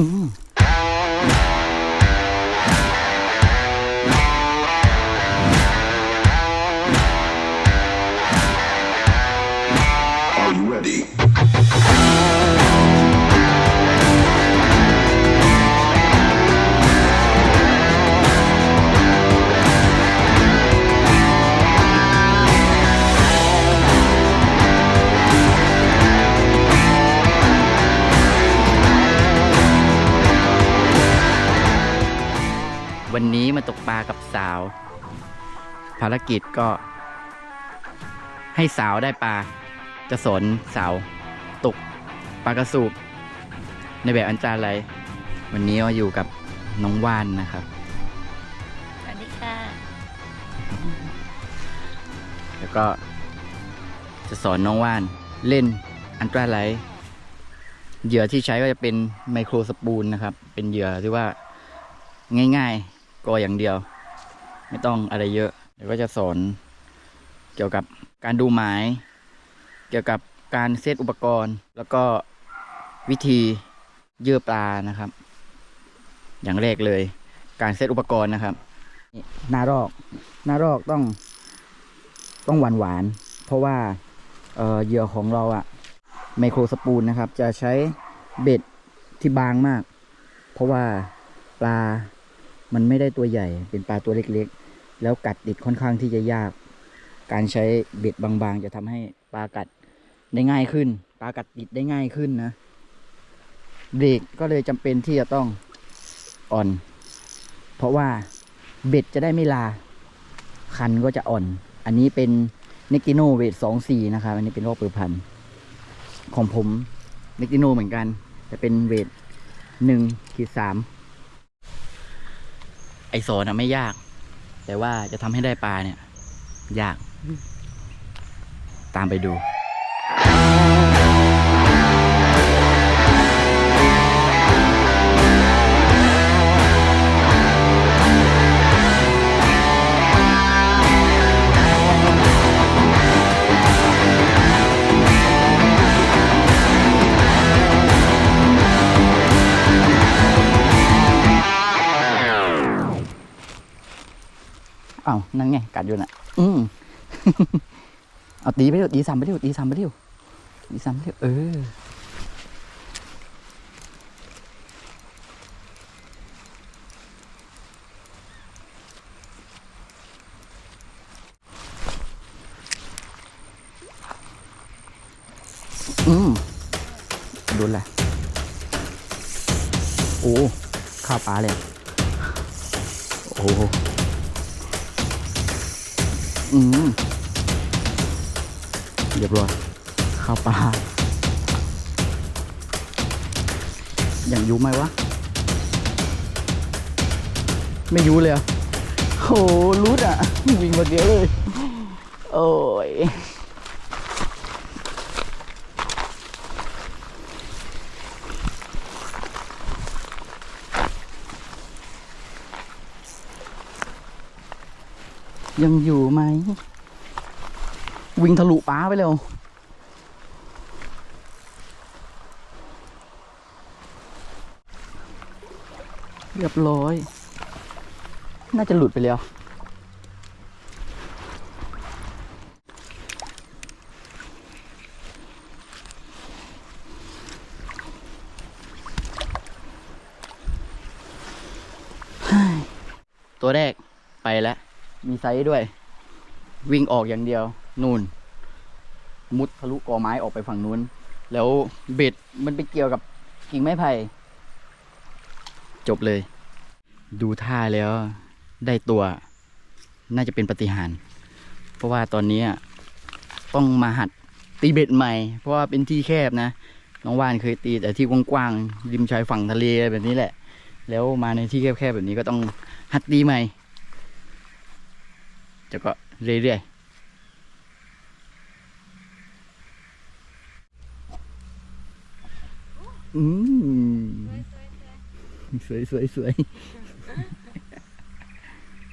อื วันนี้มาตกปลากับสาว ภารกิจก็ ให้สาวได้ปลา จะสอนสาว ตกปลากระสูบในแบบอันจาไรวันนี้ก็อยู่กับน้องว่านนะครับ สวัสดีค่ะ แล้วก็จะสอนน้องว่านเล่นอันตราไลท์เหยื่อที่ใช้ก็จะเป็นไมโครสปูลนะครับ เป็นเหยื่อที่ว่าง่าย ๆ ก็อย่างเดียว ไม่ต้องอะไรเยอะแล้วก็จะสอนเกี่ยวกับการดูหมาย เกี่ยวกับการเซตอุปกรณ์ แล้วก็วิธีเยื่อปลานะครับ อย่างแรกเลย การเซตอุปกรณ์นะครับนี่หน้ารอกหน้ารอกต้องต้องหวานหวาน เพราะว่าเออเหยื่อของเราอะไมโครสปูลนะครับ จะใช้เบ็ดที่บางมาก เพราะว่าปลา มันไม่ได้ตัวใหญ่เป็นปลาตัวเล็กๆ แล้วกัดติดค่อนข้างที่จะยาก การใช้เบ็ดบางๆ จะทำให้ปลากัดได้ง่ายขึ้น ปลากัดติดได้ง่ายขึ้นนะเบรกก็เลยจำเป็นที่จะต้องอ่อน เพราะว่าเบ็ดจะได้ไม่ลา คันก็จะอ่อน อันนี้เป็นเนกิโนเวทสองสี่นะครับ อันนี้เป็นรอบเปิดพันธุ์ของผมเนกิโนเหมือนกัน แต่เป็นเวทหนึ่งขีดสาม ไอโซนะไม่ยาก แต่ว่าจะทำให้ได้ปลาเนี่ย ยาก ตามไปดู นั่นไงกัดอยู่น่ะ อืมเอาตีไปเร็วตีซ้ำไปเร็วตีซ้ำไปเร็วตีซ้ำไปเร็วเอออืมโดนแหละ โอ้ ข้าวปลาเลย โอ้ อืมเรียบร้อยข้าวปลาอย่างยูไหมวะ ไม่ยูเลยอะโหรูดอะ วิ่งมาเดียวเลย โอ้ย ยังอยู่ไหม วิ่งทะลุป้าไปเร็วเรียบร้อย น่าจะหลุดไปแล้ว ตัวแรกไปแล้ว มีไซส์ด้วย วิ่งออกอย่างเดียว นู่น มุดทะลุกอไม้ออกไปฝั่งนู้น แล้วเบ็ดมันไปเกี่ยวกับกิ่งไม้ไผ่จบเลย ดูท่าแล้วได้ตัว น่าจะเป็นปฏิหาร เพราะว่าตอนนี้ต้องมาหัดตีเบ็ดใหม่ เพราะว่าเป็นที่แคบนะ น้องว่านเคยตีแต่ที่กว้างๆริมชายฝั่งทะเลแบบนี้แหละ แล้วมาในที่แคบๆแบบนี้ก็ต้องหัดตีใหม่ จะก็เรื่อยๆ อืมสวยสวยสวย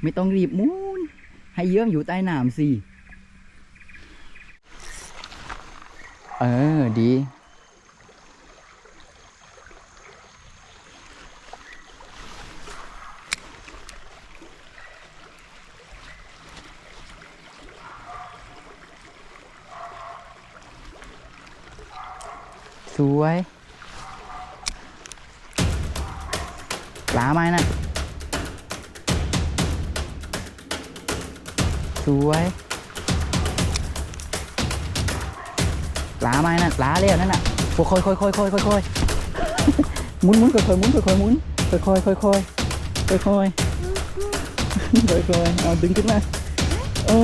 ไม่ต้องรีบมูนให้เยื่อมอยู่ใต้น้ำสิ เออ ดี วยปลาไหมนะสวยปลาไหมนะปลาเรียวนั่นน่ะโอ้ค่อยค่อยค่อยค่อยค่อยค่อยหมุนหมุนค่อยค่อยหมุนค่อยค่อยหมุนค่อยค่อยค่อยค่อยค่อยค่อยค่อยค่อยเอาดึงขึ้นมาโอ้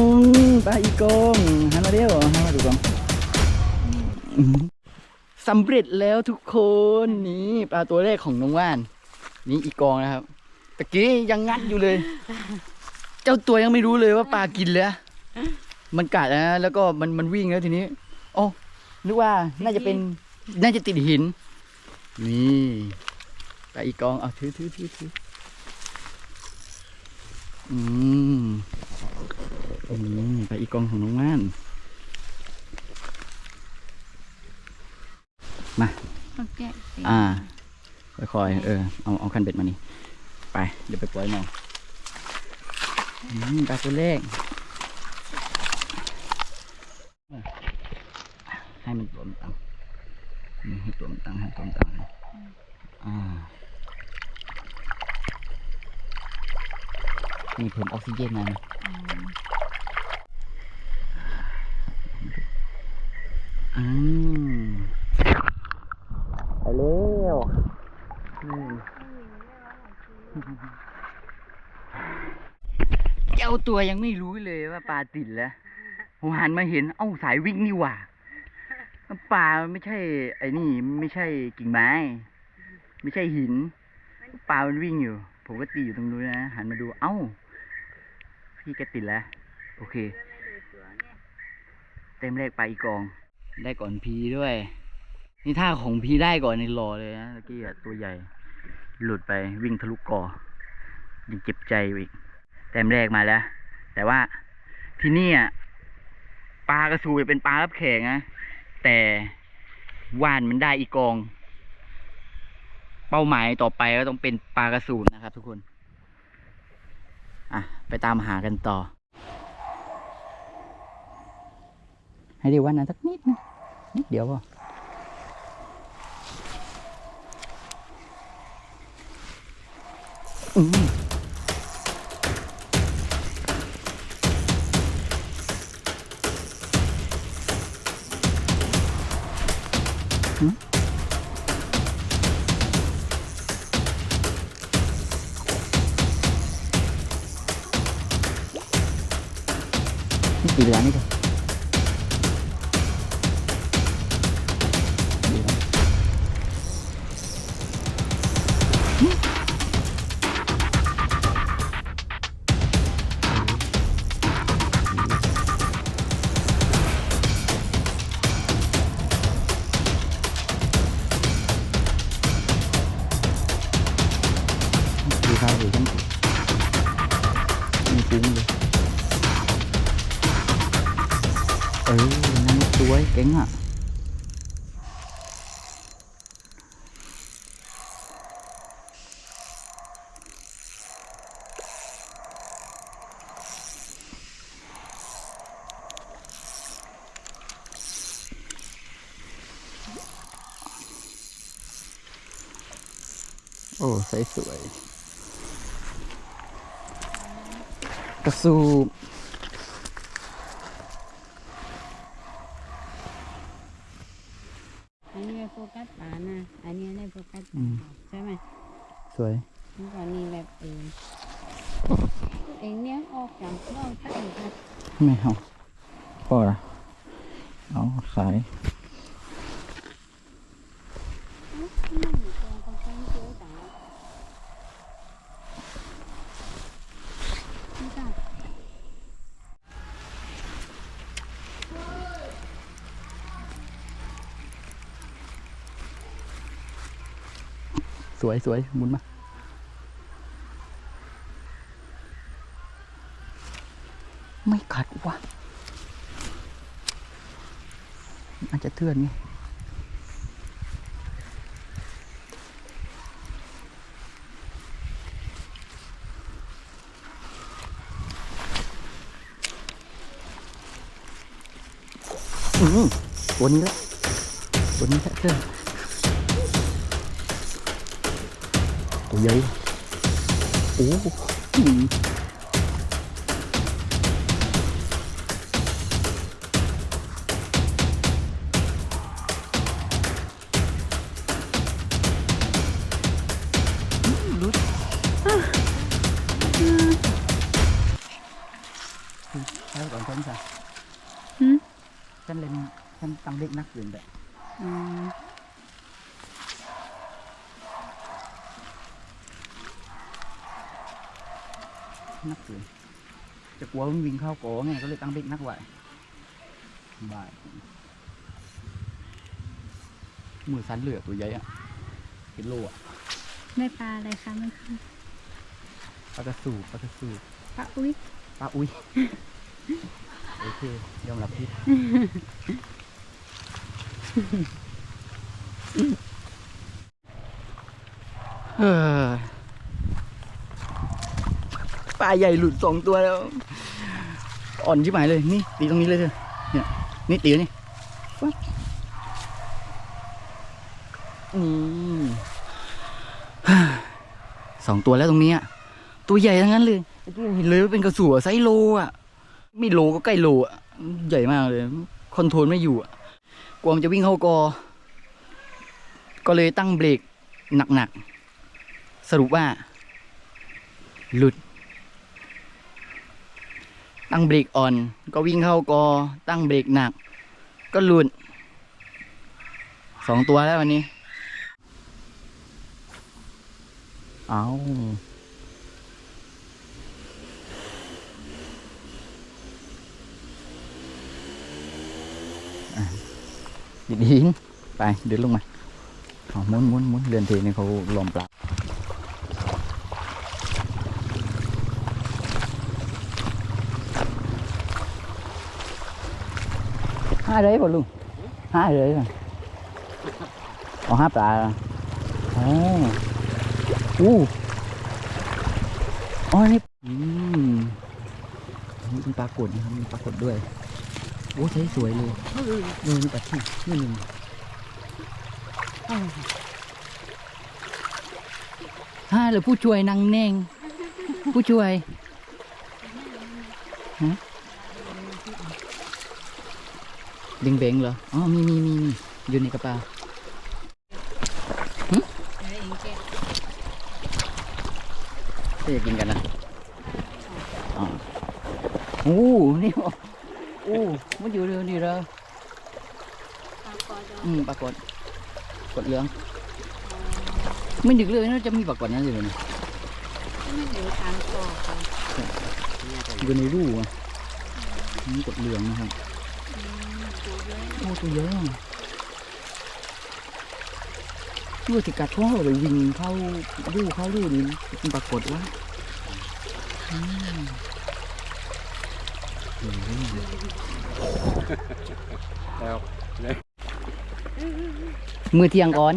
ปลาอีกองหันมาเดียวหันมาดูกอง สำเร็จแล้วทุกคนนี่ปลาตัวแรกของน้องว่าน นี่อีกองนะครับตะกี้ยังงัดอยู่เลย เจ้าตัวยังไม่รู้เลยว่าปลากินแล้ว มันกัดนะแล้วก็มันมันวิ่งแล้วทีนี้โอ้นึกว่าน่าจะเป็นน่าจะติดหิน นี่ปลาอีกองเอาถือถือถือถืออืมอืมปลาอีกองของน้องม่าน โอเคอ่าค่อยๆเออเอาเอาคันเบ็ดมานี่ไป เดี๋ยวไปปล่อยน้องอืมปลาตัวแรกให้มันตัวมันตังอืมให้ตัวมันตังให้ตัวมันตังนะอ่านี่เพิ่มออกซิเจนมานะอืม ไปเร็วเจ้าตัวยังไม่รู้เลยว่าปลาติดแล้วผมหันมาเห็น เอ้าสายวิ่งนี่หว่าปลาไม่ใช่ ไอ้นี่ ไม่ใช่กิ่งไม้ ไม่ใช่หินปลามันวิ่งอยู่ ผมก็ตีอยู่ตรงนู้นนะ หันมาดู เอ้า พี่แกติดแล้ว โอเค เต็มแรกไปอีกกอง ได้ก่อนพีด้วย นี่ถ้าของพีได้ก่อนในรอเลยนะตะกี้ตัวใหญ่ หลุดไปวิ่งทะลุกอยังเจ็บใจอยู่อีกเต็มแรกมาแล้ว แต่ว่าที่นี่อะปลากระสูเป็นปลารับแขกนะแต่ว่านมันได้อีกกอง เป้าหมายต่อไปก็ต้องเป็นปลากระสูนนะครับ ทุกคน อะ ไปตามหากันต่อ ให้เดีวันนั้นสักนิดนะนิดเดียวพอ Hmm? Hmm? Hmm? ừ năng chuối cánh ạ. Ồ, oh, sấy sưởi Cao su ไม่เอาพอละเอาสายสวยสวยมุนมาไม่ไข่ ขื่อนอืมตัวนี้แล้วตัวนี้แหละเพื่อนตัวใหญ่โอ้ ฉันตั้งเล็กนักเกินไปอืมนักเกินจะกลัวมันวิ่งเข้าโกไงก็เลยตั้งเล็กนักไว้บายมือสันเหลือตัวใหญ่อะเป็นโลอะได้ปลาอะไรคะมันคือปลากระสูบปลากระสูบปลาอุ้ยปลาอุ้ย โอเค ยอมรับผิดเออ ปลาใหญ่หลุดสองตัวแล้ว อ่อนชิบหายเลย นี่ ตีตรงนี้เลยเถอะเนี่ยนี่ตีนี่นี่สองตัวแล้วตรงนี้ยตัวใหญ่ทั้งนั้นเลยไอ้ที่เห็นเลยว่าเป็นกระสัวไซส์โลอะ ไม่โลก็ใกล้โลอะ ใหญ่มากเลย คอนโทรลไม่อยู่อะ กลัวมันจะวิ่งเข้ากอ ก็เลยตั้งเบรกหนักๆ สรุปว่า หลุด ตั้งเบรกอ่อน ก็วิ่งเข้ากอ ตั้งเบรกหนัก ก็หลุดสองตัวแล้ววันนี้ เอา ดิดหินไปเดินลงมาเอาม้วนม้วนม้วนเรือนเทนี่เขาลอมปลาห้าเลยป่ะลุงห้าเลยป่ะเอาห้าปลาเหรออ๋ออู้อ๋อนี่อืมนี่เป็นปลากดนะครับมีปลากดด้วย โอ้ใช้สวยเลยเออนี่ปลาที่นี่นึ่ฮ่าหรือผู้ช่วยนางแนงผู้ช่วยฮะเบงเบงเหรอ อ๋อ มีมีมีมีอยู่ในกระเป๋าเองแกะที่จะกินกันนะ อ๋อ โอ้ นี่ อ้มันอยู่เรือนี่เรอปลากอดอืมปรากฏกดเหลืองไม่ดึกเลยนะจะมีปรากฏนั่นอยู่เลยไม่เหลือทางกอค่ะอยู่ในรูอะนี่กดเหลืองนะครับโอ้ตัวเยอะดูสิกัดท้องเราเลยวิ่งเข้ารูเข้ารูนี่เป็นปรากฏว่าอืมโอ้โห แล้วมือเที่ยงก่อน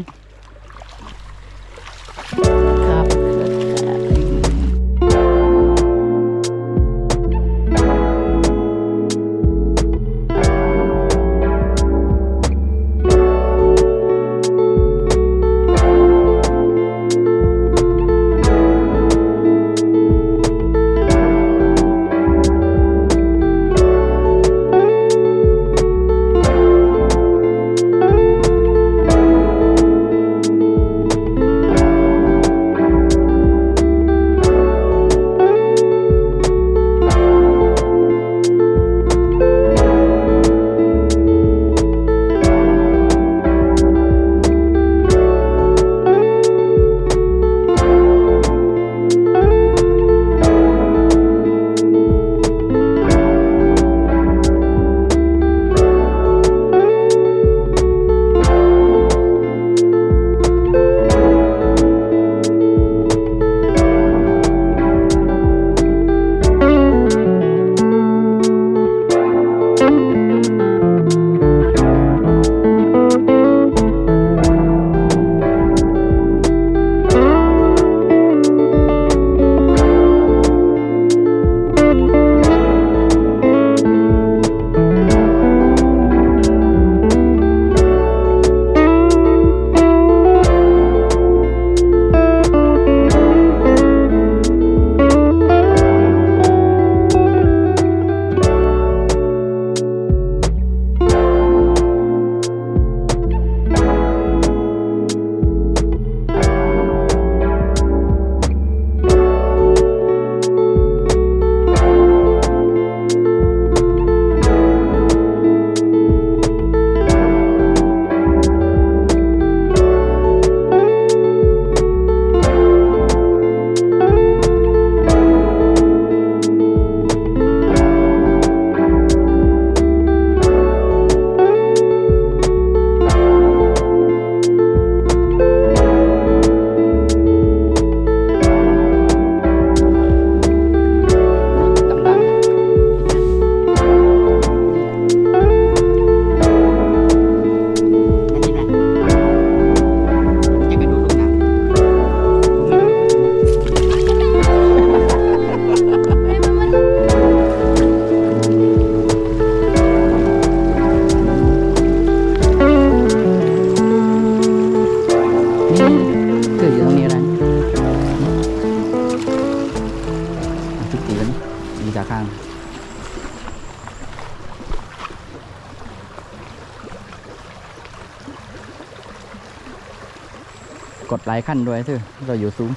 หลายขั้นด้วยเถอะเราอยู่สูง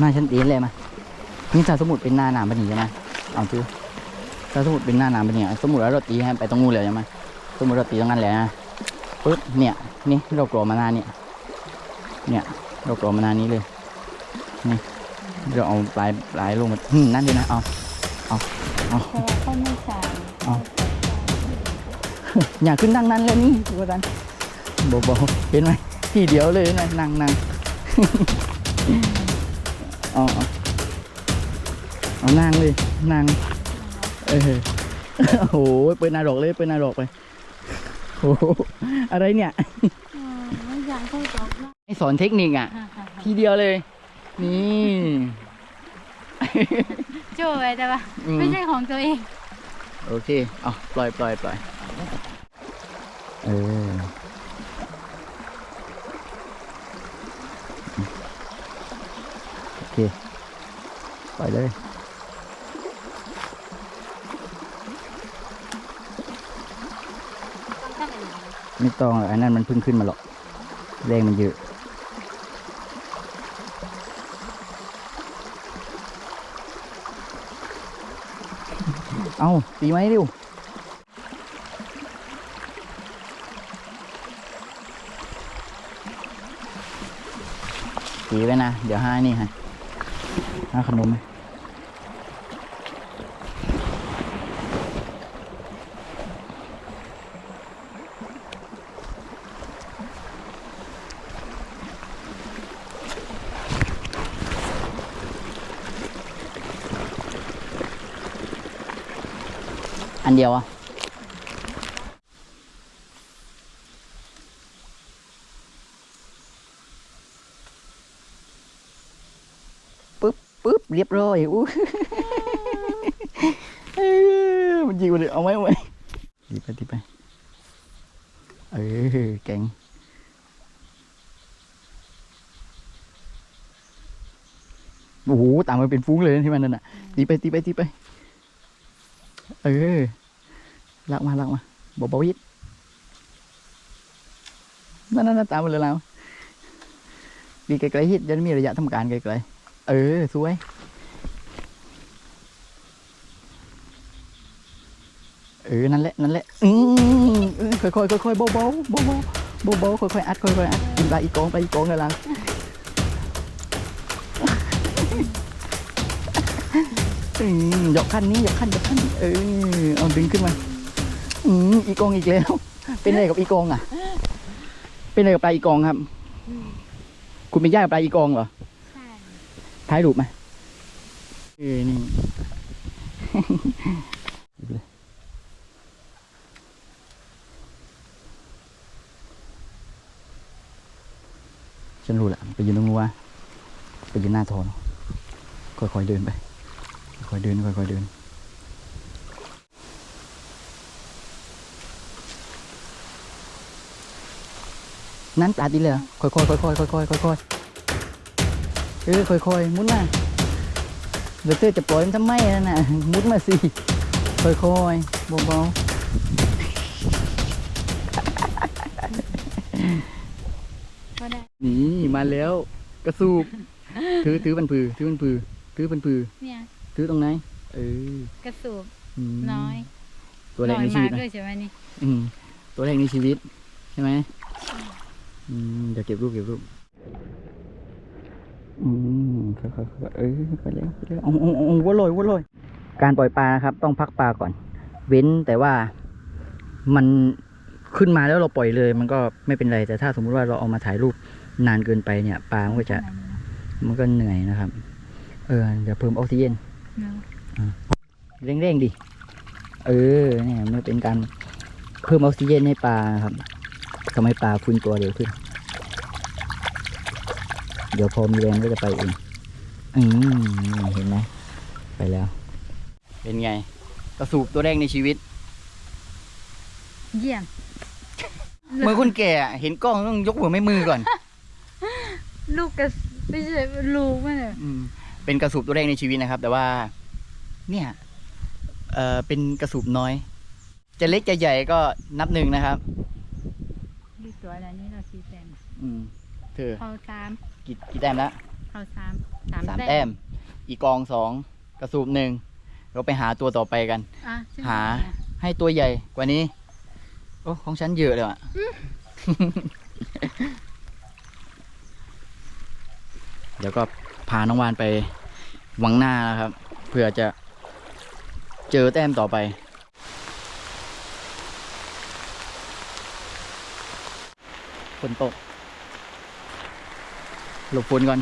มาฉันตีนเลยมานี่ถ้าสมมติเป็นหน้าหนามเป็นอย่างนี้นะเอาชื่อถ้าสมมติเป็นหน้าหนามเป็นอย่างนี้สมมติว่าเราตีให้ไปตรงนู้นเลยใช่ไหมสมมติเราตีตรงนั้นเลยนะปึ๊บเนี่ย นี่เรากลัวมาหน้าเนี่ย เนี่ยเรากลัวมาหน้านี้เลย นี่เราเอาปลายปลายลงมาอืมนั่นเลยนะเอาเพราะว่าเขาไม่ใส่อ๋ออย่าขึ้นนั่งนั้นเลยนี่ดูกันเบาๆเห็นไหม ทีเดียวเลยนะนั่งนั่งเอาเอาเอานั่งเลยนั่งเออโอ้โหเปิดหนาดอกเลยเปิดหนาดอกไปโอ้โหอะไรเนี่ยอ่าไม่อยากให้ตอบว่าให้สอนเทคนิคอะฮ่าฮ่าฮ่าทีเดียวเลย นี่โจ้ไว้แต่ว่าอืมไม่ใช่ของตัวเอง โอเค เอาปล่อยปล่อยปล่อยเออ โอ เคปเลย ไม่ต้องหรอกอันนั้นมันเพิ่งขึ้นมาหรอกแรงมันเยอะเอาตีไหมดิวตีไว้นะ เดี๋ยวห้านี่ฮะ ห้าขนมไหมอันเดียวอะ ปึ๊บปึ๊บ เรียบร้อยอู้เอ้ยมันยิงมาเลยเอาไว้เอาไว้ดีไปดีไป เออเก่งโอ้โหตามมาเป็นฟุ้งเลยนะที่มันนั่นน่ะตีไปตีไปตีไป เออลากมาลากมาบอกบอยิดนั่นนั่นนั่นตามมาเลยแล้วดีไกลๆฮิตจะมีระยะทำการไกลๆเออ สวย เออ นั่นแหละ นั่นแหละ อืมเออค่อยๆค่อยๆเบาๆเบาๆเบาๆค่อยๆอัดค่อยๆอัดกินปลาอีกกองปลาอีกกองเลยล่ะอืมยกขั้นนี้ยกขั้นยกขั้น เออ เอาดึงขึ้นมา อืมอีกองอีกแล้ว เป็นอะไรกับอีกองอะ เป็นอะไรกับปลาอีกองครับ คุณเป็นญาติกับปลาอีกองเหรอใช่ถ่ายรูปไหมเออ นี่ ฉันรู้แหละไปยืนตรงนู้นวะไปยืนหน้าโทนค่อยๆเดินไป ค่อยๆเดินค่อยๆเดินนั้นปลาตีเลยเหรอค่อยๆค่อยๆค่อยๆค่อยๆเออค่อยๆมุดมาเดี๋ยวเธอจะปล่อยมันทำไมนั่นน่ะมุดมาสิค่อยๆเบาๆ นี่มาแล้ว กระสูบถือถือบันพือถือบันพือถือบันพือเนี่ยถือตรงไหนเออกระสูบมน้อย ตัวแรกน้อยในชีมาวิกตนะด้วยใช่ไหมนี่อืมตัวแรกในชีวิต ใช่ไหมอืมเดี๋ยวเก็บรูปเก็บรูปอืมค่อยๆๆเออไปเลยไปเลยเอาเอาเอาเอาวัวลอยวัวลอยการปล่อยปลานะครับ ต้องพักปลาก่อน เว้นแต่ว่ามันขึ้นมาแล้วเราปล่อยเลย มันก็ไม่เป็นไรแต่ถ้าสมมุติว่าเราเอามาถ่ายรูป นานเกินไปเนี่ยปลามันก็จะมันก็เหนื่อยนะครับ เออเดี๋ยวเพิ่มออกซิเจนเนอะเร่งๆดิเออเนี่ยมันเป็นการเพิ่มออกซิเจนให้ปลาครับทำให้ปลาฟื้นตัวเร็วขึ้น เดี๋ยวพอมีแรงก็จะไปเองอืมเห็นไหมไปแล้ว เป็นไงกระสูบตัวแรกในชีวิต เยี่ยมเมื่อคนแก่อะเห็นกล้องต้องยกหัวไม่มือก่อน ลูกกระสไม่ใช่ลูกมันเหรออืมเป็นกระสูบตัวแรกในชีวิตนะครับ แต่ว่า เนี่ยเออเป็นกระสูบน้อย จะเล็กจะใหญ่ก็นับหนึ่งนะครับดูตัวอะไรนี่เราซีแซมอืมเธอเขาสามกี่กี่แต้มแล้วเขาสามสามสามแต้ม อีกองสองกระสูบหนึ่งเราไปหาตัวต่อไปกัน อะซึ่งหา ให้ตัวใหญ่กว่านี้ โอ้ของฉันเยอะเลยอะ เดี๋ยวก็พาน้องวานไปวังหน้านะครับ เพื่อจะเจอแต้มต่อไป ฝนตก หลบฝนก่อน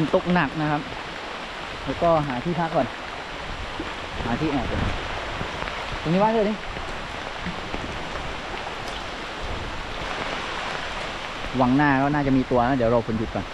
นตกหนักนะครับ แล้วก็หาที่พักก่อน หาที่แอบก่อนตรงนี้ว่างเลยดิหวังหน้าก็น่าจะมีตัวนะเดี๋ยวรอฝนหยุดก่อน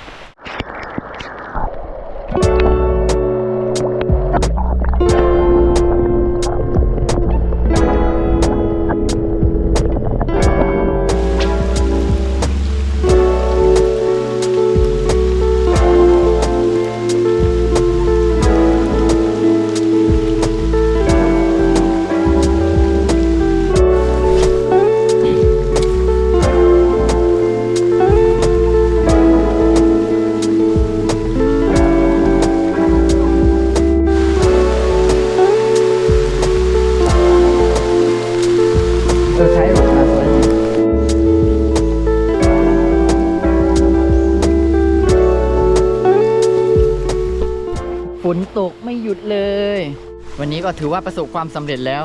ก็ถือว่าประสบความสำเร็จแล้ว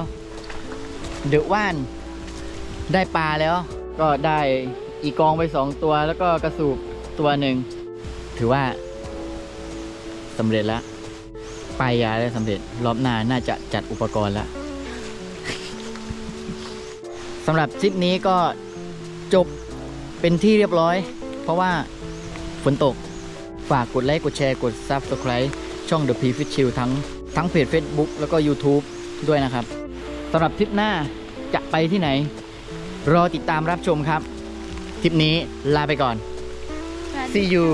เดอะว่านได้ปลาแล้ว ก็ได้อีกองไปสองตัวแล้วก็กระสูบตัวหนึ่ง ถือว่าสำเร็จแล้วปลายยาได้สำเร็จ รอบหน้าน่าจะจัดอุปกรณ์แล้วสำหรับคลิปนี้ก็จบเป็นที่เรียบร้อย เพราะว่าฝนตกฝากกดไลค์กดแชร์กด Subscribe ช่อง The P Fish Chill ทั้ง ทั้งเพจ Facebook แล้วก็ YouTube ด้วยนะครับสำหรับทริปหน้าจะไปที่ไหน รอติดตามรับชมครับ ทริปนี้ลาไปก่อนสวัสดี see you